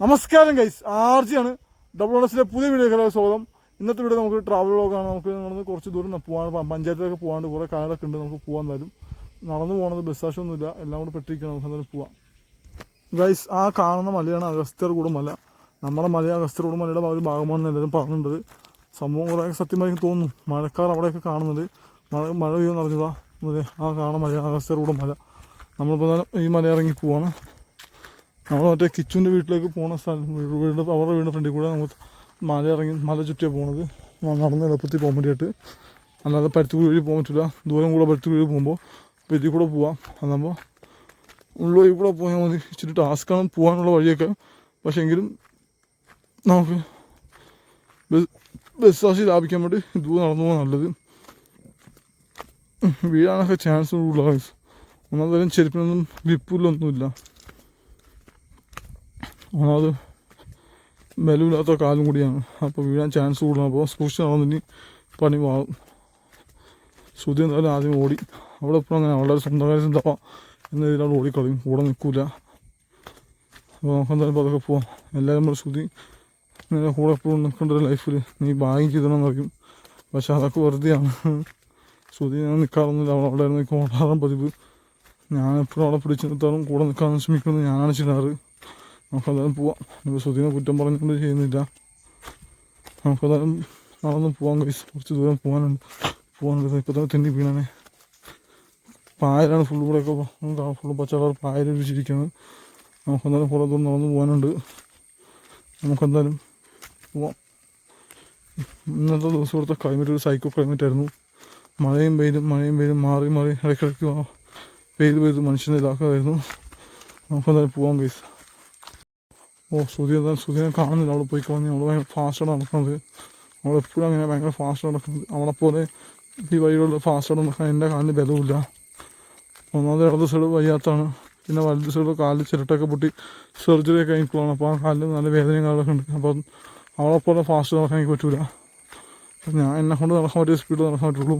നമസ്കാരം guys ആർജിയാണ്. Double എസിലെ പുതിയ വീഡിയോ സ്വാഗതം. ഇന്നത്തെ വീഡിയോ നമുക്ക് ട്രാവൽ വ്ളോഗാണ് നമുക്ക് നടന്ന് കുറച്ച് ദൂരം പോകാൻ പ- പഞ്ചായത്തിലൊക്കെ പോകാണ്ട് കുറേ കാലൊക്കെ ഉണ്ട് നമുക്ക് പോകാൻ തരും നടന്നു പോകണത് ബസ് ആവശ്യമൊന്നുമില്ല എല്ലാം കൂടെ പെട്ടിരിക്കണം. നമുക്ക് എന്തായാലും പോവാം. ഗൈസ് ആ കാണുന്ന മലയാണ് അഗസ്ത്യർകൂടം മല. നമ്മുടെ മല അഗസ്ത്യർകൂടം മലയുടെ ഒരു ഭാഗമാണെന്ന് എല്ലാവരും പറഞ്ഞിട്ടുണ്ട്. സംഭവം കുറേ സത്യമായിരിക്കും തോന്നുന്നു. മഴക്കാർ അവിടെയൊക്കെ കാണുന്നത് മഴ മഴ പെയ്യുമെന്ന് അറിഞ്ഞതാ. ആ കാണുന്ന മല അഗസ്ത്യർകൂടം മല. നമ്മളിപ്പോൾ ഈ മല ഇറങ്ങി പോവാണ്. നമ്മൾ മറ്റേ കിച്ചുവിന്റെ വീട്ടിലേക്ക് പോണ സ്ഥലം വീട് അവരുടെ വീടിന്റെ ഫ്രണ്ടിൽ കൂടെ നമ്മൾ മല ഇറങ്ങി മല ചുറ്റിയാണ് പോണത്. നടന്ന് എളുപ്പത്തിൽ പോകാൻ വേണ്ടിയിട്ട്. അല്ലാതെ പരുത്തുകുഴി വഴി പോകാൻ പറ്റില്ല ദൂരം കൂടെ പരുത്തുകുഴി വഴി പോകുമ്പോൾ അപ്പോൾ ഇതിൽ കൂടെ പോവാം. അതാകുമ്പോൾ ഉള്ളിൽ കൂടെ പോയാൽ മതി. ഇച്ചിരി ടാസ്ക്കാണ് പോകാനുള്ള വഴിയൊക്കെ. പക്ഷേ എങ്കിലും നമുക്ക് ബസ് ബസ് കാശ് ലാഭിക്കാൻ വേണ്ടി ദൂരം നടന്നു പോകാൻ നല്ലത്. വീഴാനൊക്കെ ചാൻസ് കൂടുതലാണ് ഒന്നാമതരം ചെരുപ്പിനൊന്നും ഗ്രിപ്പിലൊന്നുമില്ല ഒന്നാമത് ബലമില്ലാത്ത കാലും കൂടിയാണ്. അപ്പോൾ വീഴാൻ ചാൻസ് കൂടുതലാണ്. അപ്പോൾ സൂക്ഷിച്ച് നടന്നിനി പണി മാറും. ശ്രുതി എന്തായാലും ആദ്യം ഓടി. അവിടെ എപ്പോഴും അങ്ങനെ. വളരെ സ്വന്തം കാര്യം എന്താവാം എന്ന രീതിയിലാണ് ഓടിക്കളയും. കൂടെ നിൽക്കില്ല അപ്പോൾ നമുക്ക് എന്തായാലും അതൊക്കെ പോവാം. എല്ലാവരും നമ്മുടെ ശ്രുതി ഇങ്ങനെ കൂടെ എപ്പോഴും നിൽക്കേണ്ട ലൈഫിൽ നീ ഭാഗ്യം ചെയ്തണമെന്ന് പറയും. പക്ഷെ അതൊക്കെ വെറുതെയാണ്. ശ്രുതി ഞാൻ നിൽക്കാറൊന്നുമില്ല. അവൾ അവിടെ നിൽക്കും ഓടാറും പതിവ്. ഞാൻ എപ്പോഴും അവിടെ പിടിച്ചു നിർത്താറും കൂടെ നിൽക്കാൻ ശ്രമിക്കുന്നത് ഞാനാണ് ചെയ്യാറ്. നമുക്കതായാലും പോവാം. ഇപ്പോൾ ശ്രുതിനെ കുറ്റം പറഞ്ഞുകൊണ്ട് ചെയ്യുന്നില്ല. നമുക്കതായാലും നടന്ന് പോകാൻ കഴിച്ച് കുറച്ച് ദൂരം പോകാനുണ്ട്. പോകാനുണ്ട്. ഇപ്പോൾ തന്നെ തെന്നി വീണനെ പായലാണ് ഫുള്ള് കൂടെയൊക്കെ ഫുള്ള് പച്ചക്കളർ കളർ പായൽ വിരിച്ചിരിക്കുന്നത് നമുക്കെന്തായാലും കുറേ ദൂരം നടന്ന് പോകാനുണ്ട്. നമുക്കെന്തായാലും പോവാം. ഇന്നത്തെ ദിവസം ഇവിടുത്തെ ക്ലൈമറ്റ് ഒരു സൈക്കോ ക്ലൈമറ്റ് ആയിരുന്നു. മഴയും വെയിലും മഴയും വെയിലും മാറി മാറി ഇടയ്ക്കിടയ്ക്ക് വെയിൽ പെയ്ത് മനുഷ്യനെ ഇതാക്കുമായിരുന്നു നമുക്കെന്തായാലും പോവാം കേസ് ഓ ശ്രുതി എന്താ ശ്രുതിനെ കാണുന്നില്ല. അവിടെ പോയി കളഞ്ഞ് അവൾ ഭയങ്കര ഫാസ്റ്റാണ് നടക്കുന്നത്. അവൾ എപ്പോഴും അങ്ങനെ ഭയങ്കര ഫാസ്റ്റ് നടക്കുന്നത്. അവളെപ്പോലെ പോലെ ഈ വഴികളിൽ ഫാസ്റ്റ് നടക്കാൻ എന്റെ കാലിന് ബലമില്ല ഒന്നാമത് ഇടത് സൈഡ് വയ്യാത്താണ് പിന്നെ വലത് സൈഡ് കാലിൽ ചിരട്ടൊക്കെ പൊട്ടി സർജറി ഒക്കെ കഴിഞ്ഞിട്ടുള്ളതാണ് അപ്പോൾ ആ കാലിൽ നല്ല വേദനയും കാലൊക്കെ ഉണ്ട്. അപ്പം അവളെ പോലെ ഫാസ്റ്റ് നടക്കാൻ എനിക്ക് പറ്റൂല. ഞാൻ എന്നെ കൊണ്ട് നടക്കാൻ പറ്റിയ സ്പീഡിൽ നടക്കാൻ പറ്റുള്ളൂ.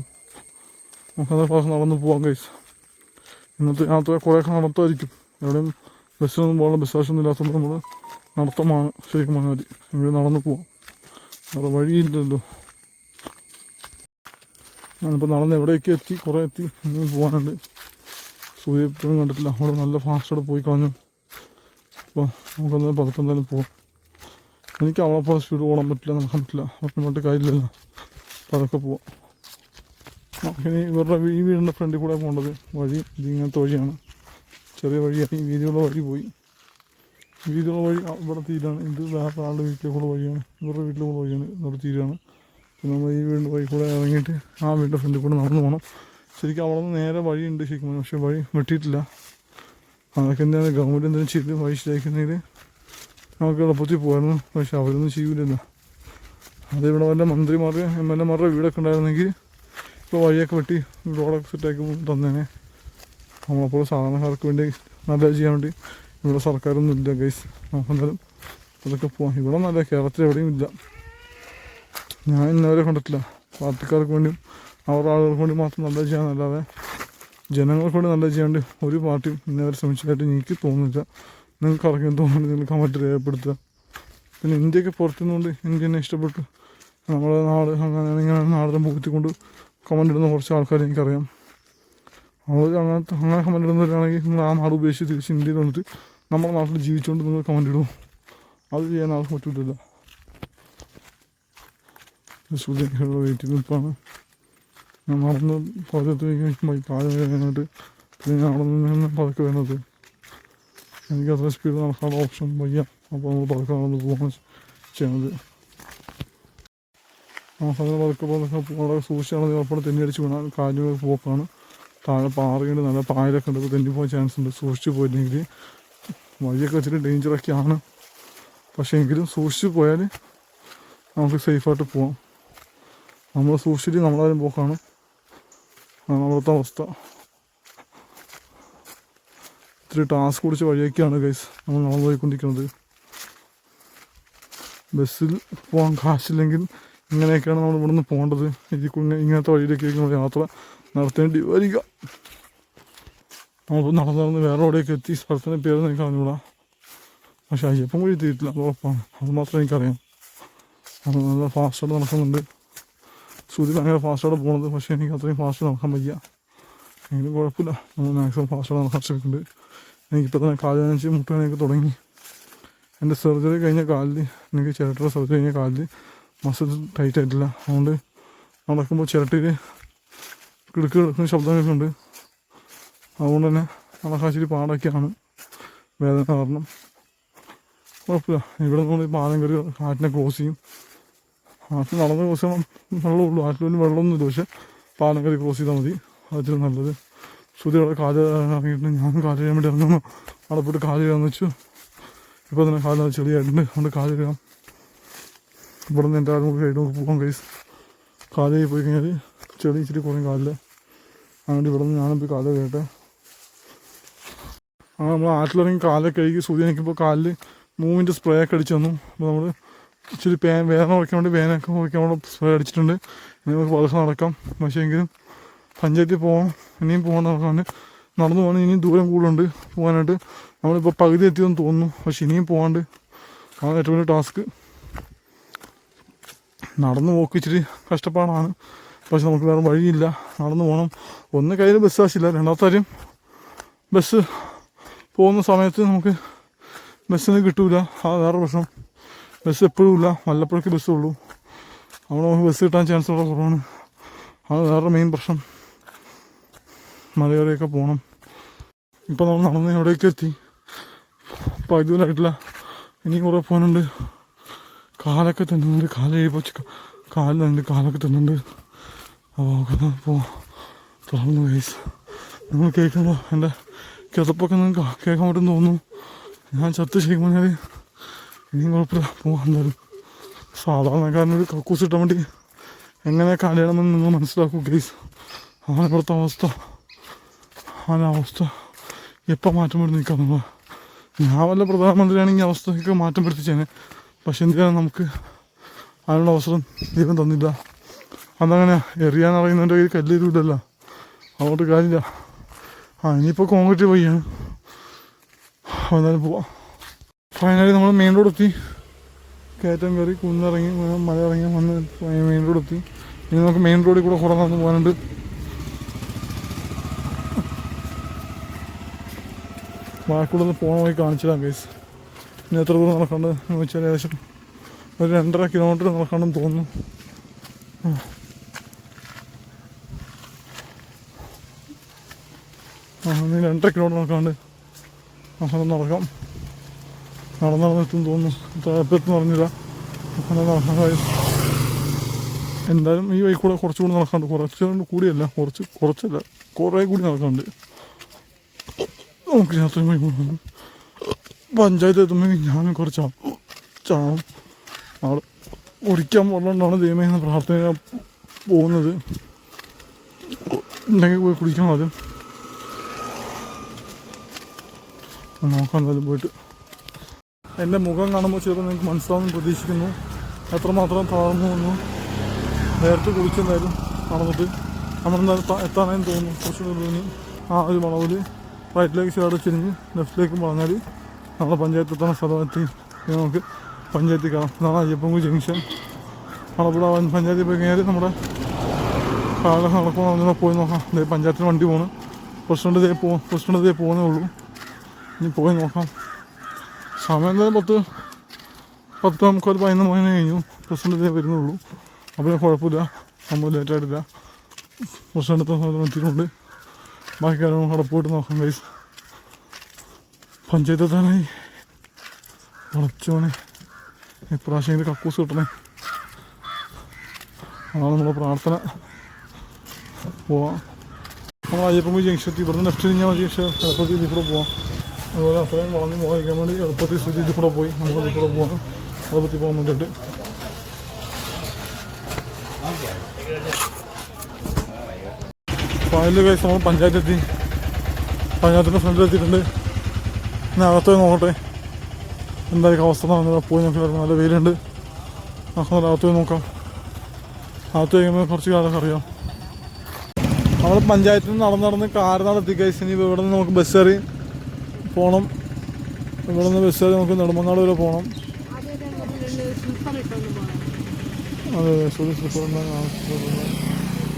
നമുക്കത് ഫാസ്റ്റ് നടന്ന് പോകാൻ കൈസ് ഇന്നത്തെ യാത്ര കുറേയൊക്കെ നടത്തുമായിരിക്കും എവിടെയും ബസ്സിനൊന്നും പോകണം ബസ് ആവശ്യമൊന്നും ഇല്ലാത്തതുകൊണ്ട് നമ്മൾ നടത്തമാണ് ശരിക്കും പറഞ്ഞാൽ ഇവിടെ നടന്നു പോവാം. വേറെ വഴിയില്ലല്ലോ. ഞാനിപ്പോൾ നടന്ന് എവിടെയൊക്കെ എത്തി? കുറേ എത്തി. പോകാനുണ്ട് സൂര്യ എപ്പോഴും കണ്ടിട്ടില്ല. അവിടെ നല്ല ഫാസ്റ്റോടെ പോയി കളഞ്ഞു അപ്പോൾ നമുക്കൊന്ന് പതുക്കെ എന്തായാലും പോകാം എനിക്ക് അവളെ പോലെ സ്പീഡ് ഓടാൻ പറ്റില്ല. നടക്കാൻ പറ്റില്ല. മറ്റു കാര്യമില്ലല്ലോ. പതുക്കെ പോവാം. ഇനി ഇവരുടെ ഈ വീടിന്റെ ഫ്രണ്ടിൽ കൂടെ പോകേണ്ടത് വഴി ഇത് ഇങ്ങനത്തെ വഴിയാണ്. ചെറിയ വഴിയായി വീതിയുള്ള വഴി പോയി. വീതിയുള്ള വഴി ഇവിടെ തീരാണ്. ഇത് വേറെ ആളുടെ വീട്ടിലേക്കുള്ള വഴിയാണ്. ഇവരുടെ വീട്ടിലേക്കുള്ള വഴിയാണ് ഇവിടെ തീരാണ്. പിന്നെ നമ്മൾ ഈ വീടിന്റെ വഴി കൂടെ ഇറങ്ങിയിട്ട് ആ വീടിന്റെ ഫ്രണ്ടിൽ കൂടെ നടന്നു പോകണം. ശരിക്കും അവിടെ നിന്ന് നേരെ വഴിയുണ്ട് ശരിക്കും. പക്ഷേ വഴി വെട്ടിയിട്ടില്ല. അതൊക്കെ എന്താണ്? ഗവൺമെന്റ് എന്തെങ്കിലും ചെയ്ത് വഴി ശരിയാക്കുന്നെങ്കിൽ നമുക്ക് എളുപ്പത്തിൽ പോകായിരുന്നു പക്ഷേ അവരൊന്നും ചെയ്യൂലല്ലോ. അത് ഇവിടെ വല്ല മന്ത്രിമാർ എം എൽ എമാരുടെ വീടൊക്കെ ഉണ്ടായിരുന്നെങ്കിൽ ഇപ്പോൾ വഴിയൊക്കെ വെട്ടി റോഡൊക്കെ സെറ്റാക്കി തന്നേനെ. നമ്മളപ്പോൾ സാധാരണക്കാർക്ക് വേണ്ടി നല്ല ചെയ്യാൻ വേണ്ടി ഇവിടെ സർക്കാരൊന്നും ഇല്ല ഗൈസ് നമുക്കെന്തായാലും അതൊക്കെ പോവാം. ഇവിടെ നല്ല കേരളത്തിൽ എവിടെയും ഇല്ല. ഞാൻ ഇന്നവരെ കണ്ടിട്ടില്ല. പാർട്ടിക്കാർക്ക് വേണ്ടിയും അവരുടെ ആളുകൾക്ക് വേണ്ടി മാത്രം നല്ല ചെയ്യാനല്ലാതെ ജനങ്ങൾക്ക് വേണ്ടി നല്ല ചെയ്യാണ്ട് ഒരു പാർട്ടിയും ഇന്നവരെ ശ്രമിച്ചതായിട്ട് എനിക്ക് തോന്നുന്നില്ല. നിങ്ങൾക്ക് ആർക്കും തോന്നുന്നുണ്ട് നിങ്ങൾ കമന്റ് രേഖപ്പെടുത്തുക. പിന്നെ ഇന്ത്യയ്ക്ക് പുറത്തുനിന്നുകൊണ്ട് എനിക്ക് തന്നെ ഇഷ്ടപ്പെട്ടു. നമ്മുടെ നാട് അങ്ങനെ ഇങ്ങനെ നാടിനെ പൂത്തിക്കൊണ്ട് കമന്റ് ഇടുന്ന കുറച്ച് ആൾക്കാർ എനിക്കറിയാം. അവർ അങ്ങനത്തെ അങ്ങനെ കമന്റ് ഇടുന്നവരാണെങ്കിൽ നിങ്ങൾ ആ നാട് ഉപേക്ഷിച്ച് തിരിച്ച് ഇന്ത്യയിൽ വന്നിട്ട് നമ്മുടെ നാട്ടിൽ ജീവിച്ചുകൊണ്ട് നിങ്ങൾ കമന്റ് ഇടും. അത് ചെയ്യാൻ ആർക്കും പറ്റില്ല സൂര്യനുള്ള വെയിറ്റ് നിൽപ്പാണ് ഞാൻ നടന്ന് പതിനെട്ട് കഴിക്കുമ്പോൾ കാൽ വേദനയായിട്ട് പിന്നെ ഞാൻ അവിടെ നിന്ന് പതുക്കെ വരുന്നത്. എനിക്ക് അത്ര സ്പീഡ് നടക്കാനുള്ള ഓപ്ഷൻ വയ്യ. അപ്പോൾ നമ്മൾ പതുക്കെ നടന്ന് പോകാൻ ചെയ്യണത് നമുക്കങ്ങനെ പതുക്കെ പതുക്കെ വളരെ സൂക്ഷിച്ചാണ് ചിലപ്പോൾ തെന്നിയടിച്ച് വീണാൽ കാൽ പോക്കാണ്. താഴെ പാറയുണ്ട് നല്ല പായലൊക്കെ ഉണ്ട്. തെന്നി പോകാൻ ചാൻസ് ഉണ്ട്. സൂക്ഷിച്ച് പോയില്ലെങ്കിൽ വഴിയൊക്കെ വെച്ചിട്ട് ഡേഞ്ചറൊക്കെയാണ് പക്ഷേ എങ്കിലും സൂക്ഷിച്ച് പോയാൽ നമുക്ക് സേഫായിട്ട് പോവാം. നമ്മൾ സൂക്ഷിച്ചിട്ട് നമ്മളാരും പോക്കാണ്. നമ്മളത്തെ അവസ്ഥ. ഇത്തിരി ടാസ്ക് കുടിച്ച് വഴിയൊക്കെയാണ് ഗൈസ് നമ്മൾ നമ്മൾ പോയിക്കൊണ്ടിരിക്കുന്നത്. ബസ്സിൽ പോകാൻ കാശില്ലെങ്കിൽ ഇങ്ങനെയൊക്കെയാണ് നമ്മൾ ഇവിടുന്ന് പോകേണ്ടത്. കൂടെ ഇങ്ങനത്തെ വഴിയിലേക്കായിരിക്കും യാത്ര നടത്തേണ്ടി വരിക. നമ്മളിപ്പോൾ നടന്ന് നടന്ന് വേറെ എവിടെയൊക്കെ എത്തി? സ്ഥലത്തിന്റെ പേര് എനിക്ക് അറിഞ്ഞൂടാ. പക്ഷെ അയ്യപ്പം കൂടി എത്തിയിട്ടില്ല. അത് ഉറപ്പാണ്. അത് മാത്രമേ എനിക്കറിയാം അത് നല്ല ഫാസ്റ്റായിട്ട് നടക്കുന്നുണ്ട്. ശ്രുതി ഭയങ്കര ഫാസ്റ്റായിട്ട് പോകുന്നത് പക്ഷേ എനിക്ക് അത്രയും ഫാസ്റ്റ് നടക്കാൻ വയ്യ. എങ്കിലും കുഴപ്പമില്ല. നമ്മൾ മാക്സിമം ഫാസ്റ്റായിട്ട് നടക്കാൻ ശ്രമിക്കുന്നുണ്ട്. എനിക്കിപ്പോൾ തന്നെ കാലിനഞ്ച് നനച്ച് മുട്ടുവേനൊക്കെ തുടങ്ങി. എന്റെ സർജറി കഴിഞ്ഞ കാലിൽ എനിക്ക് ചിരട്ടയുടെ സർജറി കഴിഞ്ഞ കാലിൽ മസിൽ ടൈറ്റ് ആയിട്ടില്ല. അതുകൊണ്ട് നടക്കുമ്പോൾ ചിരട്ടയിൽ കിടുക്ക് കിടക്കുന്ന ശബ്ദം ഉണ്ട് അതുകൊണ്ട് തന്നെ നമ്മളെ പാടൊക്കെയാണ് വേദന കാരണം. കുഴപ്പമില്ല ഇവിടെ നിന്ന് പാലം കയറി ആറ്റിനെ ക്രോസ് ചെയ്യും. ആറ്റിൽ നടന്ന് ക്രോസ് ചെയ്യാൻ വെള്ളമുള്ളൂ ആറ്റിൽ വെള്ളമൊന്നുമില്ല. പക്ഷെ പാലം കയറി ക്രോസ് ചെയ്താൽ മതി. അതിലും നല്ലത്. ശ്രുതി അവിടെ കാൽ ഇറങ്ങിയിട്ട് ഞാൻ കാൽ ചെയ്യാൻ വേണ്ടി ഇറങ്ങുന്നു. അവിടെ പോയിട്ട് കാൽ ചെയ്യാന്ന് വെച്ചു. ഇപ്പോൾ തന്നെ കാൽ ചെളിയായിട്ടുണ്ട്. അതുകൊണ്ട് കാൽ ചെയ്യാം. ഇവിടെ നിന്ന് എന്റെ ആരും കൂടി സൈഡ് നോക്കി പോകാം കൈസ് കാൽ പോയി കഴിഞ്ഞാൽ ചെളി ഇച്ചിരി കുറയും കാലിൽ അതുകൊണ്ട് ഇവിടെ നിന്ന് ഞാനും പോയി കാൽ കേട്ടെ ആ നമ്മൾ ആറ്റിലിറങ്ങി കാലൊക്കെ കഴുകി സൂര്യ നിൽക്കുമ്പോൾ കാലിൽ മൂവിന്റെ സ്പ്രേ ഒക്കെ അടിച്ചു തന്നു. അപ്പോൾ നമ്മൾ ഇച്ചിരി പേ വേദന വേദനയൊക്കെ കുറയ്ക്കാൻ വേണ്ടി സ്പ്രേ അടിച്ചിട്ടുണ്ട്. ഇനി നമുക്ക് പതുക്കെ നടക്കാം. പക്ഷേ എങ്കിലും പഞ്ചായത്തിൽ പോകണം. ഇനിയും പോകണം നടക്കാൻ നടന്നു പോകണം. ഇനിയും ദൂരം കൂടുതലുണ്ട് പോകാനായിട്ട്. നമ്മളിപ്പോൾ പകുതി എത്തിയെന്ന് തോന്നുന്നു. പക്ഷെ ഇനിയും പോകാണ്ട് അതാണ് ഏറ്റവും വലിയ ടാസ്ക് നടന്നു പോക്ക് ഇച്ചിരി കഷ്ടപ്പാടാണ്. പക്ഷെ നമുക്ക് വേറെ വഴിയില്ല. നടന്നു പോകണം. ഒന്ന് കയ്യിൽ ബസ് ആവശ്യമില്ല രണ്ടാമത്തെ കാര്യം ബസ് പോകുന്ന സമയത്ത് നമുക്ക് ബസ്സിന് കിട്ടൂല. ആ വേറെ പ്രശ്നം. ബസ് എപ്പോഴും ഇല്ല. വല്ലപ്പോഴൊക്കെ ബസ് ബസ്സുള്ളൂ അവിടെ നമുക്ക് ബസ് കിട്ടാൻ ചാൻസ് വളരെ കുറവാണ്. അത് വേറെ മെയിൻ പ്രശ്നം. മലയോരയൊക്കെ പോകണം ഇപ്പം നമ്മൾ നടന്ന് എവിടേക്ക് എത്തി? പകുതിയിലായിട്ടില്ല ഇനിയും കുറേ പോകാനുണ്ട്. കാലൊക്കെ തിന്നുന്നുണ്ട്. കാൽ കഴിയുമ്പോൾ കാലിൽ നിന്ന് കാലൊക്കെ തിന്നുന്നുണ്ട്. അപ്പോൾ പോവാം. തുറന്നു വയസ്സ് നിങ്ങൾ കേൾക്കുമ്പോൾ എന്റെ കിതപ്പൊക്കെ നിങ്ങൾക്ക് കേൾക്കാൻ പറ്റും തോന്നുന്നു ഞാൻ ചത്ത് ശരിക്കും ഇനിയും കുഴപ്പമില്ല പോകാൻ എന്തായാലും സാധാരണക്കാരനൊരു കക്കൂസ് ഇട്ടാൻ വേണ്ടി എങ്ങനെ കാലയണമെന്ന് നിങ്ങൾ മനസ്സിലാക്കൂ ഗൈസ് അതാണ് ഇവിടുത്തെ അവസ്ഥ ആ അവസ്ഥ എപ്പോൾ മാറ്റം വരുത്തി നിൽക്കാം നമ്മൾ ഞാൻ വല്ല പ്രധാനമന്ത്രിയാണെങ്കിൽ ഈ അവസ്ഥയൊക്കെ മാറ്റം വരുത്തിച്ചേനെ പക്ഷെ എന്തിനാണ് നമുക്ക് അതിനുള്ള അവസരം ദൈവം തന്നില്ല അതങ്ങനെ എറിയാൻ അറിയുന്നതിന്റെ കയ്യിൽ കല്ലേരില്ലല്ല അതുകൊണ്ട് കാര്യമില്ല ആ ഇനിയിപ്പോൾ കോൺക്രീറ്റ് വഴിയാണ് വന്നാലും പോവാം. ഫൈനലി നമ്മൾ മെയിൻ റോഡ് എത്തി. കയറ്റം കയറി കുന്നിറങ്ങി മല ഇറങ്ങി വന്ന് മെയിൻ റോഡ് എത്തി. ഇനി നമുക്ക് മെയിൻ റോഡിൽ കൂടെ കുറേ നടന്ന് പോകാനുണ്ട് ഒന്ന് പോകണ വഴി കാണിച്ചിടാം കേസ് ഇനി എത്ര ദൂരം നടക്കാണ്ട് എന്ന് വെച്ചാൽ ഏകദേശം ഒരു രണ്ടര കിലോമീറ്റർ നടക്കണമെന്ന് തോന്നുന്നു ആ ഇനി രണ്ടര കിലോമീറ്റർ നടക്കാണ്ട് അങ്ങനെ നടക്കാം. നടന്ന് നടന്നെത്തും തോന്നുന്നു. എപ്പം പറഞ്ഞില്ല അങ്ങനെ നടക്കാൻ കഴിയും. എന്തായാലും ഈ വഴി കൂടെ കുറച്ചുകൂടി നടക്കാണ്ട്. കുറച്ച് കൂടിയല്ല കുറച്ച് കുറച്ചല്ല കുറേ കൂടി നടക്കാണ്ട്. നമുക്ക് യാത്ര പോയി പോകണം പഞ്ചായത്ത് എത്തുമ്പോൾ ഞാനും കുറച്ച് ചാവും. ആൾ കുടിക്കാൻ ദൈവം ദൈവമേ എന്ന പ്രാർത്ഥന പോകുന്നത്. ഉണ്ടെങ്കിൽ പോയി കുടിക്കണം ആദ്യം. നോക്കാം എന്തായാലും പോയിട്ട്. എന്റെ മുഖം കാണുമ്പോൾ ചിലപ്പോൾ നിങ്ങൾക്ക് മനസ്സിലാവുമെന്ന് പ്രതീക്ഷിക്കുന്നു. എത്രമാത്രം താഴ്ന്നു വന്നു. നേരത്തെ കുളിച്ചെന്തായാലും നടന്നിട്ട് നമ്മളെന്തായാലും ത- എത്താനായി തോന്നുന്നു. കുറച്ചുകൂടി തോന്നി ആ ഒരു വളവിൽ റൈറ്റിലേക്ക് ചേർത്ത് ചിരിഞ്ഞ് ലെഫ്റ്റിലേക്ക് വളഞ്ഞാൽ നമ്മുടെ പഞ്ചായത്ത് എത്തുന്ന സ്ഥലമെത്തി. നമുക്ക് പഞ്ചായത്തിൽ കാണാം. ഇതാണ് അയ്യപ്പങ്കു ജംഗ്ഷൻ. അവിടെ പഞ്ചായത്തിൽ പോയി കഴിഞ്ഞാൽ നമ്മുടെ കാലം നടക്കുമ്പോൾ പോയി നോക്കാം. പഞ്ചായത്തിന് വണ്ടി പോകണം പ്രസിഡന്റ് ഇതേ പോ പ്രസിഡന്റ് ഇതേ പോകുന്നേ ഉള്ളൂ. ഇനി പോയി നോക്കാം. സമയം എന്തായാലും പത്ത് പത്ത് നമുക്ക് ഒരു പതിനൊന്ന് മണി കഴിഞ്ഞു. പ്രസിഡന്റ് ദേ വരുന്നുള്ളൂ. അപ്പോൾ കുഴപ്പമില്ല. നമ്മൾ ലേറ്റായിട്ടില്ല എത്തുന്ന സമയത്ത് എത്തിയിട്ടുണ്ട് ബാക്കി കാര്യങ്ങൾ അവിടെ പോയിട്ട് നോക്കാം കൈസ് പഞ്ചായത്ത് എത്താനായി. ഉറച്ചോനെ ഇപ്രാവശ്യം ഇതിന്റെ കക്കൂസ് കിട്ടണേ. അതാണ് നമ്മുടെ പ്രാർത്ഥന. പോവാം. നമ്മൾ അയ്യപ്പൻകുഴി ജംഗ്ഷൻ ഇവിടുന്ന് ലെഫ്റ്റ് കഴിഞ്ഞാൽ മതി. പക്ഷേ എളുപ്പത്തിൽ പോവാം. അതുപോലെ അത്രയും വളർന്ന് പോകാൻ വേണ്ടി എളുപ്പത്തിൽ ഇതിൽ കൂടെ പോയി. നമ്മൾ ഇവിടെ കൂടെ പോകാം എളുപ്പത്തിൽ പോകാൻ വേണ്ടിയിട്ട് ഫൈനൽ കേസ് നമ്മൾ പഞ്ചായത്തെത്തി പഞ്ചായത്തിന്റെ ഫ്രണ്ടിലെത്തിയിട്ടുണ്ട് ഇനി അകത്ത് നോക്കട്ടെ. എന്തായിരിക്കും അവസ്ഥ നടന്നത് പോയി നോക്കി നല്ല വെയിലുണ്ട്. നമുക്ക് അകത്ത് നോക്കാം. അകത്ത് കഴിയുമ്പോൾ കുറച്ച് കാലം അറിയാം. നമ്മൾ പഞ്ചായത്തിൽ നിന്ന് നടന്ന് നടന്ന് കാർ നടത്തി കഴിച്ച് ഇവിടെ നിന്ന് നമുക്ക് ബസ് കയറി പോകണം ഇവിടെ നിന്ന് ബസ് നമുക്ക് നെടുമങ്ങാട് വരെ പോകണം അതെ അതെ സോറി സ്ലിപ്പർ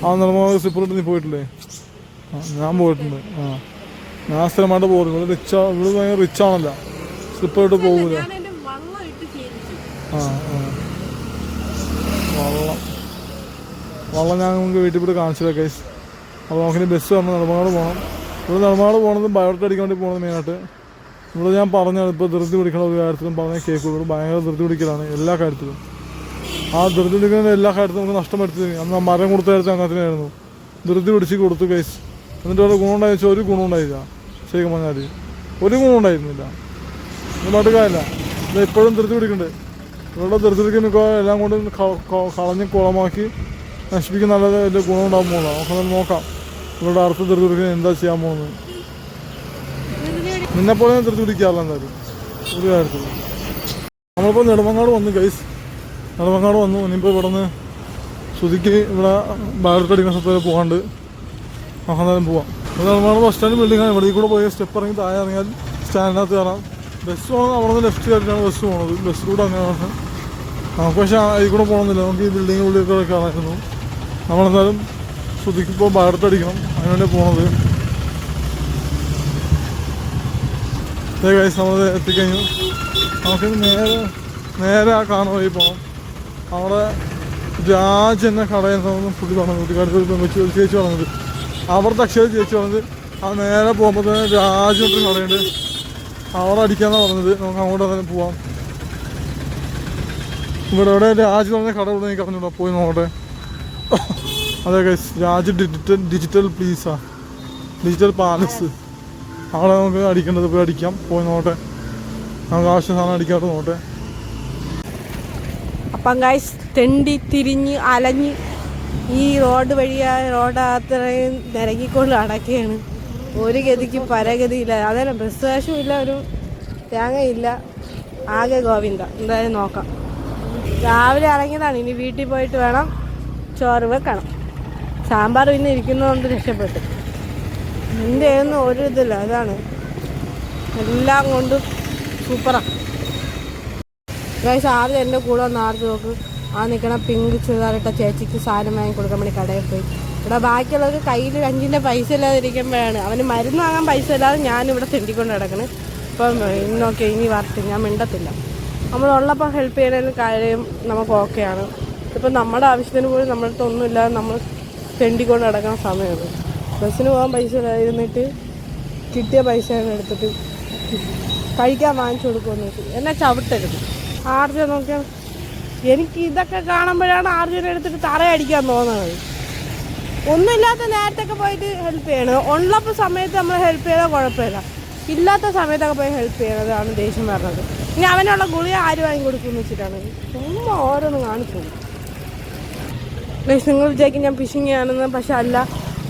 ആ നെടുമങ്ങാട് സ്ലിപ്പർ ഇട്ട് നീ പോയിട്ടില്ലേ? ആ ഞാൻ പോയിട്ടുണ്ട്. ആ. ഞാൻ സ്ഥിരമായിട്ട് പോകുന്നു ഇവിടെ റിച്ച് ഇവിടെ ഭയങ്കര റിച്ച് ആണല്ലോ. സ്ലിപ്പർ ഇട്ട് പോകൂല. ഞാൻ എന്റെ വള്ളം ഇട്ട് ശീലിച്ചു ആ. വള്ളം. വള്ളം ഞാൻ നമുക്ക് വീട്ടിൽ പോയിട്ട് കാണിച്ചില്ല കേസ് അപ്പോൾ നമുക്കിനി ബസ് വരണം നെടുമങ്ങാട് പോകണം ഇവിടെ നെടുമങ്ങാട് പോകണത് ബയോട്ട് അടിക്കാൻ വേണ്ടി പോകുന്നത് മെയിനായിട്ട് ഇവിടെ ഞാൻ പറഞ്ഞാണ് ഇപ്പോൾ ധൃതി പിടിക്കണ ഒരു കാര്യത്തിലും പറഞ്ഞാൽ ഇവിടെ ഭയങ്കര ധൃതി പിടിക്കലാണ് എല്ലാ കാര്യത്തിലും. ആ ധൃതി പിടിക്കുന്ന എല്ലാ കാര്യത്തിലും നമുക്ക് നഷ്ടം വരുത്തി അന്ന് ആ മരം കൊടുത്ത കാര്യത്തിൽ അങ്ങനത്തിനായിരുന്നു ധൃതി പിടിച്ച് കൊടുത്തു കേസ് എന്നിട്ട് ഒരു ഗുണം ഉണ്ടായി ഒരു ഗുണം ഉണ്ടായില്ല. ശരിക്കും പറഞ്ഞാൽ ഒരു ഗുണം ഉണ്ടായിരുന്നില്ല. ഇത് പാട്ടുകാരില്ല ഇത് ഇപ്പോഴും ധൃതി പിടിക്കുന്നുണ്ട് ഇവിടെ ധൃതി പിടിക്കുന്ന എല്ലാം കൊണ്ടും കളഞ്ഞ് കുളമാക്കി നശിപ്പിക്കുന്ന നല്ല വലിയ ഗുണം ഉണ്ടാകുമ്പോൾ നമുക്ക് നോക്കാം. ഇവരുടെ അർത്ഥ പിടിക്കുന്നത് എന്താ ചെയ്യാൻ പോകുന്നത്? നിന്നെ പോലെ ഞാൻ ധൃതി പിടിക്കാറില്ല എന്തായാലും. ഒരു കാര്യത്തിൽ നമ്മളിപ്പോൾ നെടുമങ്ങാട് വന്നു ഗൈസ് നെടുമങ്ങാട് വന്നു. ഇനിയിപ്പോൾ ഇവിടെ നിന്ന് ശ്രുതിക്ക് ഇവിടെ സ്ഥലത്ത് വരെ പോകാണ്ട് മഹാനാരം പോവാം. ഇവിടെ നെടുമങ്ങാട് ബസ് സ്റ്റാൻഡ് ബിൽഡിങ്ങാണ് ഇവിടെ കൂടെ പോയി സ്റ്റെപ്പ് ഇറങ്ങി താഴെ ഇറങ്ങിയാൽ സ്റ്റാൻഡിനകത്ത് കയറാം. ബസ് പോകണം അവിടെ നിന്ന് ലെഫ്റ്റ് കയറിയിട്ടാണ് ബസ് പോകുന്നത് ബസ് കൂടെ അങ്ങനെയാണ്. നമുക്ക് പക്ഷേ അതിൽ കൂടെ പോകണമെന്നില്ല നമുക്ക് ഈ ബിൽഡിങ്ങിന്റെ ഉള്ളിൽ കൂടെ കയറായിരുന്നു നമ്മളെന്തായാലും ശ്രുതിക്ക് ഇപ്പോൾ അങ്ങനെ പോണത്. ഇതേ കഴിച്ച് നമ്മൾ എത്തിക്കഴിഞ്ഞു. നമുക്ക് നേരെ നേരെ ആ കാണു വഴി പോകണം അവിടെ രാജ് എന്ന കടയിൽ നിന്നും പുള്ളി പറഞ്ഞത് കൂട്ടുകാരുടെ ഒരു ചേച്ചി പറഞ്ഞത് അവിടുത്തെ അക്ഷര ചേച്ചി പറഞ്ഞത് ആ നേരെ പോകുമ്പോൾ തന്നെ രാജ് കടയുണ്ട്. അവിടെ അടിക്കാന്നാണ് പറഞ്ഞത്. നമുക്ക് അങ്ങോട്ട് തന്നെ പോവാം. ഇവിടെ ഇവിടെ രാജ് പറഞ്ഞ കട ഇവിടെ എനിക്ക് അറിഞ്ഞൂടാ പോയി നോക്കട്ടെ. അതെ ഗൈസ് രാജ് ഡിജിറ്റൽ ഡിജിറ്റൽ പ്ലീസാ ഡിജിറ്റൽ പാലസ് അവിടെ നമുക്ക് അടിക്കേണ്ടത് പോയി അടിക്കാം. പോയി നോട്ടെ നമുക്ക് ആവശ്യ സാധനം അടിക്കാട്ട് നോട്ടെ അപ്പം ഗൈസ് തെണ്ടി തിരിഞ്ഞ് അലഞ്ഞ് ഈ റോഡ് വഴിയാ റോഡ് അത്രയും നിരങ്ങിക്കൊണ്ട് അടക്കുകയാണ് ഒരു ഗതിക്ക് പരഗതിയില്ല. അതല്ല ബസ് കാശും ഇല്ല ഒരു തേങ്ങയില്ല. ആകെ ഗോവിന്ദ. എന്തായാലും നോക്കാം. രാവിലെ ഇറങ്ങിയതാണ്. ഇനി വീട്ടിൽ പോയിട്ട് വേണം ചോറ് വെക്കണം. സാമ്പാർ പിന്നെ ഇരിക്കുന്നതുകൊണ്ട് രക്ഷപ്പെട്ടു. എന്റെ ഒന്നും ഒരു ഇതില്ല അതാണ്. എല്ലാം കൊണ്ടും സൂപ്പറാണ് ഗൈസ് ആദ്യം എന്റെ കൂടെ ഒന്ന് ആർജ് നോക്ക്. ആ നിൽക്കണ പിങ്ക് ചുരിദാറിട്ട ചേച്ചിക്ക് സാധനം വാങ്ങി കൊടുക്കാൻ വേണ്ടി കടയിൽ പോയി. ഇവിടെ ബാക്കിയുള്ളവർക്ക് കയ്യിൽ അഞ്ചിന്റെ പൈസ ഇല്ലാതെ ഇരിക്കുമ്പോഴാണ് അവന് മരുന്ന് വാങ്ങാൻ പൈസ ഇല്ലാതെ ഞാനിവിടെ തെണ്ടിക്കൊണ്ട് കിടക്കണ് ഇപ്പം ഇന്നൊക്കെ ഇനി വരട്ടെ ഞാൻ മിണ്ടത്തില്ല. നമ്മളുള്ളപ്പോൾ ഹെൽപ്പ് ചെയ്യണതിന് കാര്യം നമുക്ക് ഓക്കെയാണ് ഇപ്പം നമ്മുടെ ആവശ്യത്തിന് പോലും നമ്മളടുത്തൊന്നുമില്ലാതെ നമ്മൾ തെണ്ടിക്കൊണ്ട് നടക്കുന്ന സമയമാണ്. ബസ്സിന് പോകാൻ പൈസ ഇരുന്നിട്ട് കിട്ടിയ പൈസ എടുത്തിട്ട് കഴിക്കാൻ വാങ്ങിച്ചു കൊടുക്കുമെന്ന് വെച്ചു. എന്നെ ചവിട്ടരുത്. ആർജ നോക്കിയാൽ എനിക്ക് ഇതൊക്കെ കാണുമ്പോഴാണ് ആർജുനെ എടുത്തിട്ട് തറയടിക്കാൻ തോന്നുന്നത്. ഒന്നുമില്ലാത്ത നേരത്തൊക്കെ പോയിട്ട് ഹെൽപ്പ് ചെയ്യണത്. ഉള്ളപ്പോൾ സമയത്ത് നമ്മൾ ഹെൽപ്പ് ചെയ്താൽ കുഴപ്പമില്ല. ഇല്ലാത്ത സമയത്തൊക്കെ പോയി ഹെൽപ്പ് ചെയ്യണതാണ് ദേഷ്യം പറഞ്ഞത് ഇനി അവനുള്ള ഗുളിക ആര് വാങ്ങി കൊടുക്കുമെന്ന് വെച്ചിട്ടാണ്. ചുമ്മാ ഓരോന്ന് കാണിച്ചു നിങ്ങൾ വിചാരിക്കും ഞാൻ പിശുങ്ങിയാണെന്ന് പക്ഷെ അല്ല.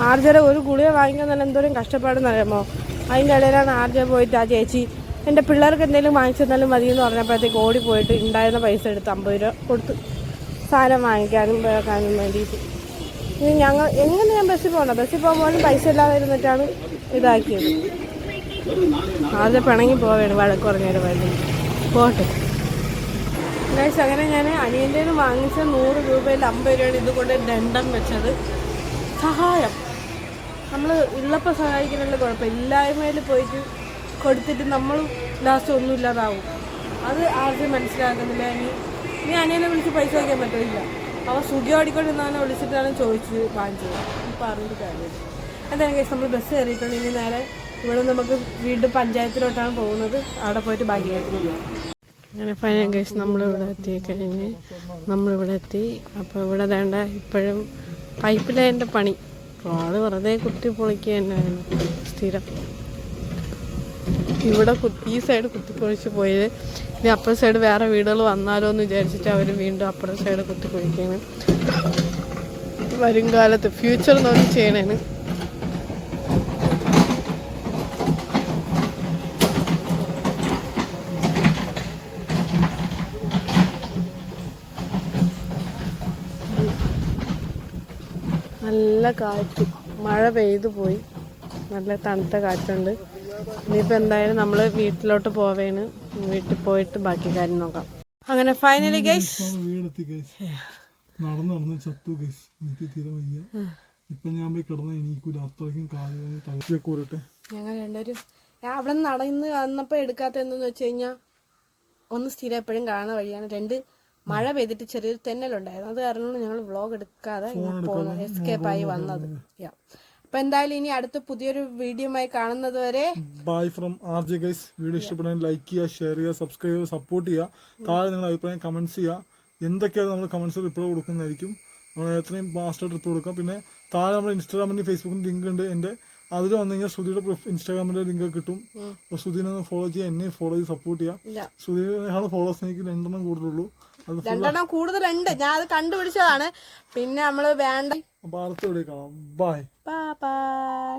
ആർജയുടെ ഒരു ഗുളിക വാങ്ങിക്കാൻ തന്നെ എന്തോരം കഷ്ടപ്പാടെന്ന് അറിയാമോ? അതിന്റെ ഇടയിലാണ് ആർജ പോയിട്ട് ആ ചേച്ചി എന്റെ പിള്ളേർക്ക് എന്തെങ്കിലും വാങ്ങിച്ചു തന്നാലും മതി എന്ന് പറഞ്ഞപ്പോഴത്തേക്ക് ഓടി പോയിട്ട് ഉണ്ടായിരുന്ന പൈസ എടുത്ത് അമ്പത് രൂപ കൊടുത്ത് സാധനം വാങ്ങിക്കാനും വെക്കാനും വേണ്ടിയിട്ട്. ഇനി ഞങ്ങൾ എങ്ങനെ ഞാൻ ബസ്സിൽ പോകണം? ബസ്സിൽ പോകുമ്പോഴും പൈസ ഇല്ലാതെ ഇരുന്നിട്ടാണ് ഇതാക്കിയത്. ആദ്യം പിണങ്ങി വഴക്ക് പറഞ്ഞൊരു വഴി പോട്ടെ. ഗൈസ് അങ്ങനെ ഞാൻ അനിയന്റെ വാങ്ങിച്ച നൂറ് രൂപയിൽ അമ്പത് രൂപയാണ് ഇതുകൊണ്ട് ദണ്ഡം വെച്ചത്. സഹായം. നമ്മൾ ഉള്ളപ്പോൾ സഹായിക്കുന്നുള്ള കുഴപ്പം. ഇല്ലായ്മയിൽ പോയിട്ട് കൊടുത്തിട്ട് നമ്മൾ ലാസ്റ്റ് ഒന്നും ഇല്ലാതാവും. അത് ആർക്കും മനസ്സിലാക്കുന്നില്ല. ഇനി ഇനി അനിയനെ വിളിച്ച് പൈസ വയ്ക്കാൻ പറ്റില്ല. അവൻ സുഖി ഓടിക്കൊണ്ടിരുന്നവനെ വിളിച്ചിട്ടാണ് ചോദിച്ചത് വാങ്ങിച്ചത്. ഇപ്പം അറിഞ്ഞിട്ട് കാര്യം എന്തായാലും കേസ് നമ്മൾ ബസ് കയറിയിട്ടുണ്ട്. ഇനി നേരെ ഇവിടെ നമുക്ക് വീണ്ടും പഞ്ചായത്തിലോട്ടാണ് പോകുന്നത്. അവിടെ പോയിട്ട് ബാക്കിയായിട്ട് അങ്ങനെ ഫൈനൽ കേസ് നമ്മളിവിടെ എത്തി കഴിഞ്ഞ് നമ്മളിവിടെ എത്തി. അപ്പോൾ ഇവിടെ വേണ്ട ഇപ്പോഴും പൈപ്പ് ലൈനിന്റെ പണി. ആൾ വെറുതെ കുത്തി പൊളിക്കുക തന്നെയാണ് സ്ഥിരം. ഇവിടെ ഈ സൈഡ് കുത്തിപ്പൊളിച്ച് പോയത് ഇനി അപ്പുറ സൈഡ് വേറെ വീടുകൾ വന്നാലോ എന്ന് വിചാരിച്ചിട്ട് അവർ വീണ്ടും അപ്പുറ സൈഡ് കുത്തിപ്പൊളിക്കുകയാണ് വരും കാലത്ത് ഫ്യൂച്ചർ നോക്കി ചെയ്യണേന്. നല്ല കാറ്റ്. മഴ പെയ്തു പോയി. നല്ല തണുത്ത കാറ്റുണ്ട്. ഇനിയിപ്പോൾ എന്തായാലും നമ്മൾ വീട്ടിലോട്ട് പോവേണ്. വീട്ടിൽ പോയിട്ട് ബാക്കി കാര്യം നോക്കാം. അങ്ങനെ ഫൈനലി ഗൈസ് നടന്നു നടന്ന് ചത്തു ഗൈസ് എനിക്ക് തീരെ വയ്യ. ഇപ്പൊ ഞാൻ പോയി കിടന്ന എനിക്കൂല അത്രയ്ക്കും കാലുകൾ തലത്തിലേക്ക് ഞങ്ങൾ രണ്ടുപേരും ഞാൻ അവിടെ നടന്ന് വന്നപ്പോൾ എടുക്കാത്ത എന്തെന്ന് വെച്ച് കഴിഞ്ഞാൽ ഒന്ന് സ്ഥിരം എപ്പോഴും കാണുന്ന വഴിയാണ്. രണ്ട് മഴ പെയ്തിട്ട് ചെറിയൊരു തെന്നലുണ്ടായിരുന്നു. അത് കാരണം ഞങ്ങൾ വ്ളോഗ് എടുക്കാതെ പോകുന്നത് എസ്കേപ്പ് ആയി വന്നത്. അപ്പൊ എന്തായാലും ഇനി അടുത്ത പുതിയൊരു വീഡിയോ ആയി കാണുന്നത് വരെ bye from R J guys video ഇഷ്ടപ്പെടുന്ന ലൈക്ക് ചെയ്യുക ഷെയർ ചെയ്യുക സബ്സ്ക്രൈബ് ചെയ്യുക സപ്പോർട്ട് ചെയ്യുക. താഴെ നിങ്ങളുടെ അഭിപ്രായം കമന്റ്സ് ചെയ്യുക. എന്തൊക്കെയാണ് നമ്മൾ കമന്റ്സ് റിപ്ലൈ കൊടുക്കുന്നതായിരിക്കും. നമ്മൾ എത്രയും ഫാസ്റ്റായിട്ട് റിപ്ലൈ കൊടുക്കാം. പിന്നെ താഴെ നമ്മുടെ ഇൻസ്റ്റാഗ്രാമിന്റെ ഫേസ്ബുക്കിന്റെ ലിങ്ക് ഉണ്ട്. എന്റെ അതിൽ വന്നു കഴിഞ്ഞാൽ ശ്രുതിയുടെ ഇൻസ്റ്റാഗ്രാമിന്റെ ലിങ്ക് കിട്ടും. സുധീനെ ശ്രുതിനെ ഫോളോ ചെയ്യുക എന്നെ ഫോളോ ചെയ്ത് സപ്പോർട്ട് ചെയ്യുക. സുധീനെ ശ്രുതിയാണ് ഫോളോവേഴ്സ് എനിക്ക് രണ്ടെണ്ണം കൂടുതലുള്ളൂ. രണ്ടെണ്ണം കൂടുതലുണ്ട്. ഞാൻ അത് കണ്ടുപിടിച്ചതാണ്. പിന്നെ നമ്മൾ വേണ്ട അപ്പോൾ അടുത്ത ബൈ ബൈ ബൈ